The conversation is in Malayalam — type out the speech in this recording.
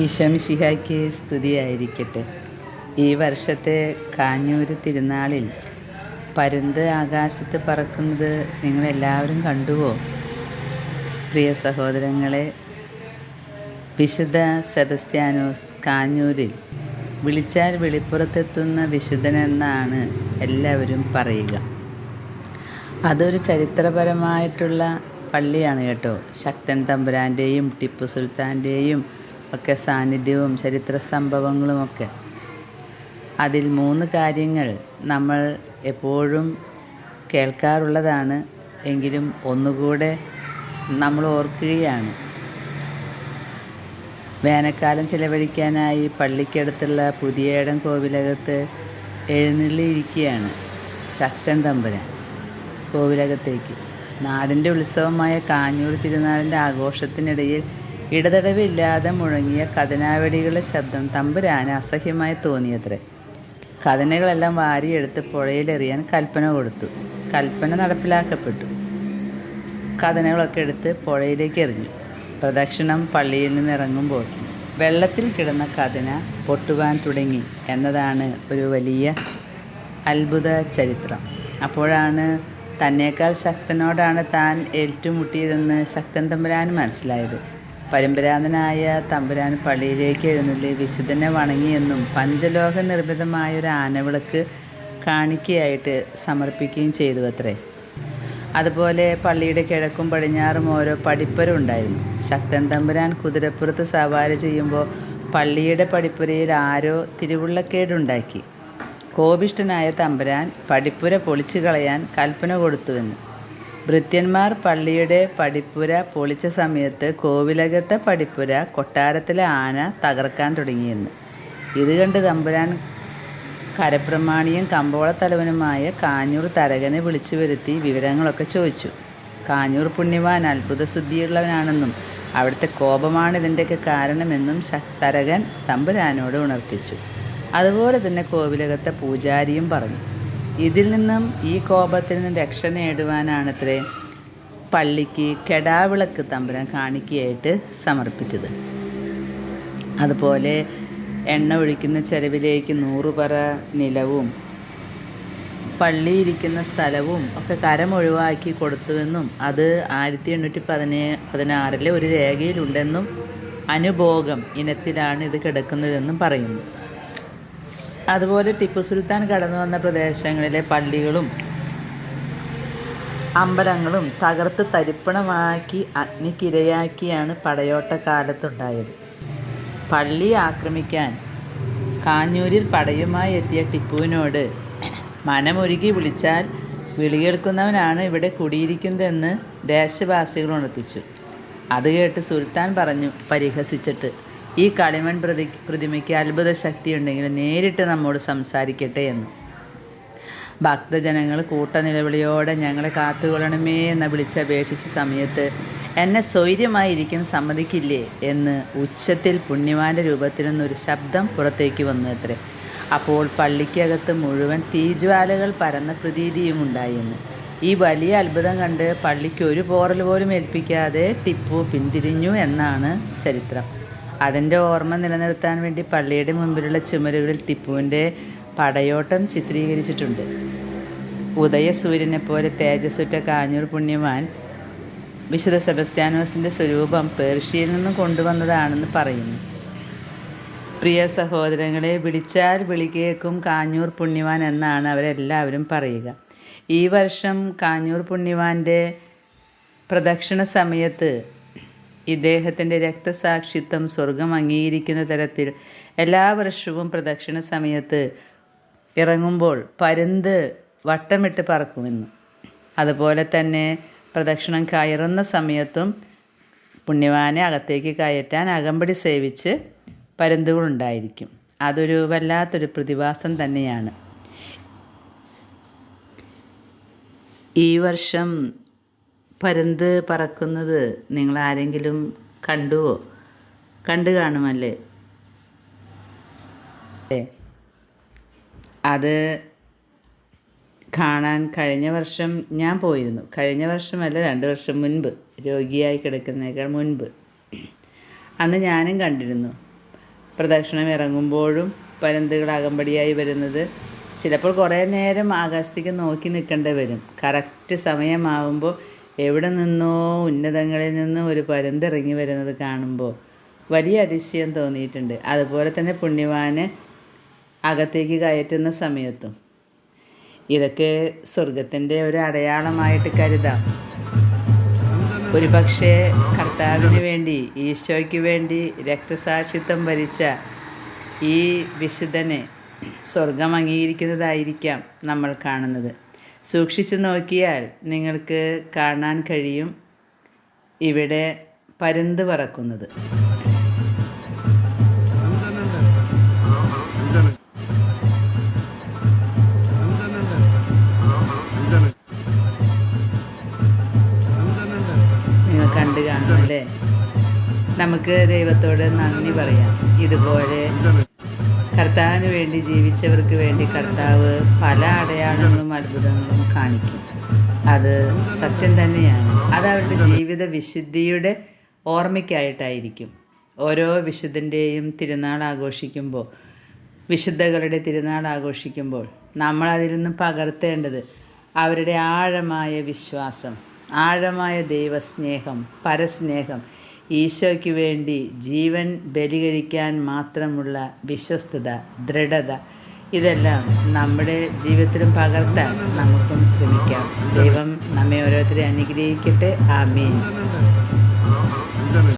ഈശോമിശിഹായ്ക്ക് സ്തുതിയായിരിക്കട്ടെ. ഈ വർഷത്തെ കാഞ്ഞൂര് തിരുനാളിൽ പരുന്ത് ആകാശത്ത് പറക്കുന്നത് നിങ്ങളെല്ലാവരും കണ്ടുവോ? പ്രിയ സഹോദരങ്ങളെ വിശുദ്ധ സെബസ്ത്യാനോസ് കാഞ്ഞൂരിൽ വിളിച്ചാൽ വെളിപ്പുറത്തെത്തുന്ന വിശുദ്ധനെന്നാണ് എല്ലാവരും പറയുക. അതൊരു ചരിത്രപരമായിട്ടുള്ള പള്ളിയാണ് കേട്ടോ. ശക്തൻ തമ്പുരാന്റെയും ടിപ്പു സുൽത്താന്റെയും ഒക്കെ സാന്നിധ്യവും ചരിത്ര സംഭവങ്ങളുമൊക്കെ അതിൽ മൂന്ന് കാര്യങ്ങൾ നമ്മൾ എപ്പോഴും കേൾക്കാറുള്ളതാണ്. എങ്കിലും ഒന്നുകൂടെ നമ്മൾ ഓർക്കുകയാണ്. വേനൽക്കാലം ചിലവഴിക്കാനായി പള്ളിക്കടുത്തുള്ള പുതിയേടം കോവിലകത്ത് എഴുന്നള്ളിയിരിക്കുകയാണ് ശക്തൻ തമ്പുരാൻ. കോവിലകത്തേക്ക്. നാടിന്റെ ഉത്സവമായ കാഞ്ഞൂർ തിരുനാളിന്റെ ആഘോഷത്തിനിടയിൽ ഇടതടവില്ലാതെ മുഴങ്ങിയ കഥനാവടികളുടെ ശബ്ദം തമ്പുരാന് അസഹ്യമായി തോന്നിയത്രേ. കഥനകളെല്ലാം വാരിയെടുത്ത് പുഴയിലെറിയാൻ കൽപ്പന കൊടുത്തു. കൽപ്പന നടപ്പിലാക്കപ്പെട്ടു. കഥനകളൊക്കെ എടുത്ത് പുഴയിലേക്ക് എറിഞ്ഞു. പ്രദക്ഷിണം പള്ളിയിൽ നിന്ന് ഇറങ്ങുമ്പോൾ വെള്ളത്തിൽ കിടന്ന കഥന പൊട്ടുവാൻ തുടങ്ങി എന്നതാണ് ഒരു വലിയ അത്ഭുത ചരിത്രം. അപ്പോഴാണ് തന്നേക്കാൾ ശക്തനോടാണ് താൻ ഏറ്റുമുട്ടിയതെന്ന് ശക്തൻ തമ്പുരാൻ മനസ്സിലായത്. പരമ്പരാതനായ തമ്പുരാൻ പള്ളിയിലേക്ക് എഴുന്നള്ളി വിശുദ്ധനെ വണങ്ങിയെന്നും പഞ്ചലോക നിർമ്മിതമായ ഒരു ആനവിളക്ക് കാണിക്കയായിട്ട് സമർപ്പിക്കുകയും ചെയ്തു അത്രേ അതുപോലെ പള്ളിയുടെ കിഴക്കും പടിഞ്ഞാറും ഓരോ പടിപ്പരും ഉണ്ടായിരുന്നു. ശക്തൻ തമ്പുരാൻ കുതിരപ്പുറത്ത് സവാരി ചെയ്യുമ്പോൾ പള്ളിയുടെ പടിപ്പുരയിൽ ആരോ തിരുവുള്ളക്കേടുണ്ടാക്കി. കോപിഷ്ടനായ തമ്പുരാൻ പടിപ്പുര പൊളിച്ചു കളയാൻ കൽപ്പന കൊടുത്തുവെന്ന്. ഭൃത്യന്മാർ പള്ളിയുടെ പടിപ്പുര പൊളിച്ച സമയത്ത് കോവിലകത്തെ പടിപ്പുര കൊട്ടാരത്തിലെ ആന തകർക്കാൻ തുടങ്ങിയെന്ന്. ഇത് കണ്ട് തമ്പുരാൻ കരപ്രമാണിയും കമ്പോളത്തലവനുമായ കാഞ്ഞൂർ തരകനെ വിളിച്ചു വരുത്തി വിവരങ്ങളൊക്കെ ചോദിച്ചു. കാഞ്ഞൂർ പുണ്യവാൻ അത്ഭുതസിദ്ധിയുള്ളവനാണെന്നും അവിടുത്തെ കോപമാണ് ഇതിന്റെയൊക്കെ കാരണമെന്നും തരകൻ തമ്പുരാനോട് ഉണർത്തിച്ചു. അതുപോലെ തന്നെ കോവിലകത്തെ പൂജാരിയും പറഞ്ഞു. ഇതിൽ നിന്നും ഈ കോപത്തിൽ നിന്നും രക്ഷ നേടുവാനാണത്രേ പള്ളിക്ക് കെടാവിളക്ക് തമ്പുരാൻ കാണിക്കയായിട്ട് സമർപ്പിച്ചത്. അതുപോലെ എണ്ണ ഒഴിക്കുന്ന ചെലവിലേക്ക് നൂറുപറ നിലവും പള്ളിയിരിക്കുന്ന സ്ഥലവും ഒക്കെ കരം ഒഴിവാക്കി കൊടുത്തുവെന്നും അത് ആയിരത്തി എണ്ണൂറ്റി പതിനേ പതിനാറിലെ ഒരു രേഖയിലുണ്ടെന്നും അനുഭോഗം ഇനത്തിലാണ് ഇത് കിടക്കുന്നതെന്നും പറയുന്നു. അതുപോലെ ടിപ്പു സുൽത്താൻ കടന്നു വന്ന പ്രദേശങ്ങളിലെ പള്ളികളും അമ്പലങ്ങളും തകർത്ത് തരിപ്പണമാക്കി അഗ്നിക്കിരയാക്കിയാണ് പടയോട്ട കാലത്തുണ്ടായത് പള്ളി ആക്രമിക്കാൻ കാഞ്ഞൂരിൽ പടയുമായി എത്തിയ ടിപ്പുവിനോട് മനമൊരുകി വിളിച്ചാൽ വിളികേൾക്കുന്നവനാണ് ഇവിടെ കുടിയിരിക്കുന്നതെന്ന് ദേശവാസികൾ ഉണർത്തിച്ചു. അത് കേട്ട് സുൽത്താൻ പറഞ്ഞു പരിഹസിച്ചിട്ട് ഈ കളിമൺ പ്രതി പ്രതിമയ്ക്ക് അത്ഭുത ശക്തിയുണ്ടെങ്കിൽ നേരിട്ട് നമ്മോട് സംസാരിക്കട്ടെ എന്ന്. ഭക്തജനങ്ങൾ കൂട്ടനിലവിളിയോടെ ഞങ്ങളെ കാത്തുകൊള്ളണമേ എന്ന് വിളിച്ചപേക്ഷിച്ച സമയത്ത് എന്നെ സ്വൈര്യമായിരിക്കും സമ്മതിക്കില്ലേ എന്ന് ഉച്ചത്തിൽ പുണ്യവാന്റെ രൂപത്തിൽ നിന്നൊരു ശബ്ദം പുറത്തേക്ക് വന്നു അത്രേ അപ്പോൾ പള്ളിക്കകത്ത് മുഴുവൻ തീജ്വാലകൾ പരന്ന പ്രതീതിയും ഉണ്ടായിരുന്നു ഈ വലിയ അത്ഭുതം കണ്ട് പള്ളിക്ക് ഒരു പോറൽ പോലും ഏൽപ്പിക്കാതെ ടിപ്പു പിന്തിരിഞ്ഞു എന്നാണ് ചരിത്രം. അതിന്റെ ഓർമ്മ നിലനിർത്താൻ വേണ്ടി പള്ളിയുടെ മുമ്പിലുള്ള ചുമരുകളിൽ ടിപ്പുവിന്റെ പടയോട്ടം ചിത്രീകരിച്ചിട്ടുണ്ട്. ഉദയസൂര്യനെ പോലെ തേജസ്സുറ്റ കാഞ്ഞൂർ പുണ്യവാൻ വിശുദ്ധ സെബസ്ത്യാനോസിന്റെ സ്വരൂപം പേർഷ്യയിൽ നിന്നും കൊണ്ടുവന്നതാണെന്ന് പറയുന്നു. പ്രിയ സഹോദരങ്ങളെ വിളിച്ചാൽ വിളികേക്കും കാഞ്ഞൂർ പുണ്യവാൻ എന്നാണ് അവരെല്ലാവരും പറയുക. ഈ വർഷം കാഞ്ഞൂർ പുണ്യവാന്റെ പ്രദക്ഷിണ സമയത്ത് ഇദ്ദേഹത്തിന്റെ രക്തസാക്ഷിത്വം സ്വർഗം അംഗീകരിക്കുന്ന തരത്തിൽ എല്ലാ വർഷവും പ്രദക്ഷിണ സമയത്ത് ഇറങ്ങുമ്പോൾ പരുന്ത് വട്ടമിട്ട് പറക്കുമെന്ന്. അതുപോലെ തന്നെ പ്രദക്ഷിണം കയറുന്ന സമയത്തും പുണ്യവാനെ അകത്തേക്ക് കയറ്റാൻ അകമ്പടി സേവിച്ച് പരുന്തുകളുണ്ടായിരിക്കും അതൊരു വല്ലാത്തൊരു പ്രതിഭാസം തന്നെയാണ്. ഈ വർഷം പരുന്ത് പറക്കുന്നത് നിങ്ങൾ ആരെങ്കിലും കണ്ടുവോ? കണ്ടു കാണുമല്ലേ? അത് കാണാൻ കഴിഞ്ഞ വർഷം ഞാൻ പോയിരുന്നു. കഴിഞ്ഞ വർഷമല്ല രണ്ട് വർഷം മുൻപ്. രോഗിയായി കിടക്കുന്നേക്കാൾ മുൻപ്. അന്ന് ഞാനും കണ്ടിരുന്നു. പ്രദക്ഷിണം ഇറങ്ങുമ്പോഴും പരന്തുകൾ അകമ്പടിയായി വരുന്നത് ചിലപ്പോൾ കുറേ നേരം ആകാശത്തേക്ക് നോക്കി നിൽക്കേണ്ടി വരും. കറക്റ്റ് സമയമാവുമ്പോൾ എവിടെ നിന്നോ ഉന്നതങ്ങളിൽ നിന്ന് ഒരു പരന്തിറങ്ങി വരുന്നത് കാണുമ്പോൾ വലിയ അതിശയം തോന്നിയിട്ടുണ്ട്. അതുപോലെ തന്നെ പുണ്യവാന് അകത്തേക്ക് കയറ്റുന്ന സമയത്തും. ഇതൊക്കെ സ്വർഗത്തിന്റെ ഒരു അടയാളമായിട്ട് കരുതാം. ഒരു പക്ഷേ കർത്താവിന് വേണ്ടി ഈശോയ്ക്ക് വേണ്ടി രക്തസാക്ഷിത്വം ഭരിച്ച ഈ വിശുദ്ധനെ സ്വർഗം അംഗീകരിക്കുന്നതായിരിക്കാം നമ്മൾ കാണുന്നത്. സൂക്ഷിച്ചു നോക്കിയാൽ നിങ്ങൾക്ക് കാണാൻ കഴിയും ഇവിടെ പരുന്ത് പറക്കുന്നത്. നിങ്ങൾ കണ്ടു കാണും അല്ലേ? നമുക്ക് ദൈവത്തോട് നന്ദി പറയാം. ഇതുപോലെ കർത്താവിന് വേണ്ടി ജീവിച്ചവർക്ക് വേണ്ടി കർത്താവ് പല അടയാളങ്ങളും അത്ഭുതങ്ങളും കാണിക്കും. അത് സത്യം തന്നെയാണ്. അത് അവരുടെ ജീവിത വിശുദ്ധിയുടെ ഓർമ്മയ്ക്കായിട്ടായിരിക്കും. ഓരോ വിശുദ്ധന്റെയും തിരുനാൾ ആഘോഷിക്കുമ്പോൾ വിശുദ്ധകളുടെ തിരുനാൾ ആഘോഷിക്കുമ്പോൾ നമ്മൾ അതിൽ നിന്ന് പകർത്തേണ്ടത് അവരുടെ ആഴമായ വിശ്വാസം ആഴമായ ദൈവസ്നേഹം പരസ്നേഹം ഈശോയ്ക്ക് വേണ്ടി ജീവൻ ബലികഴിക്കാൻ മാത്രമുള്ള വിശ്വസ്തത ദൃഢത ഇതെല്ലാം നമ്മുടെ ജീവിതത്തിലും പകർത്താൻ നമുക്കും ശ്രമിക്കാം. ദൈവം നമ്മെ ഓരോരുത്തരെ അനുഗ്രഹിക്കട്ടെ. ആമേൻ.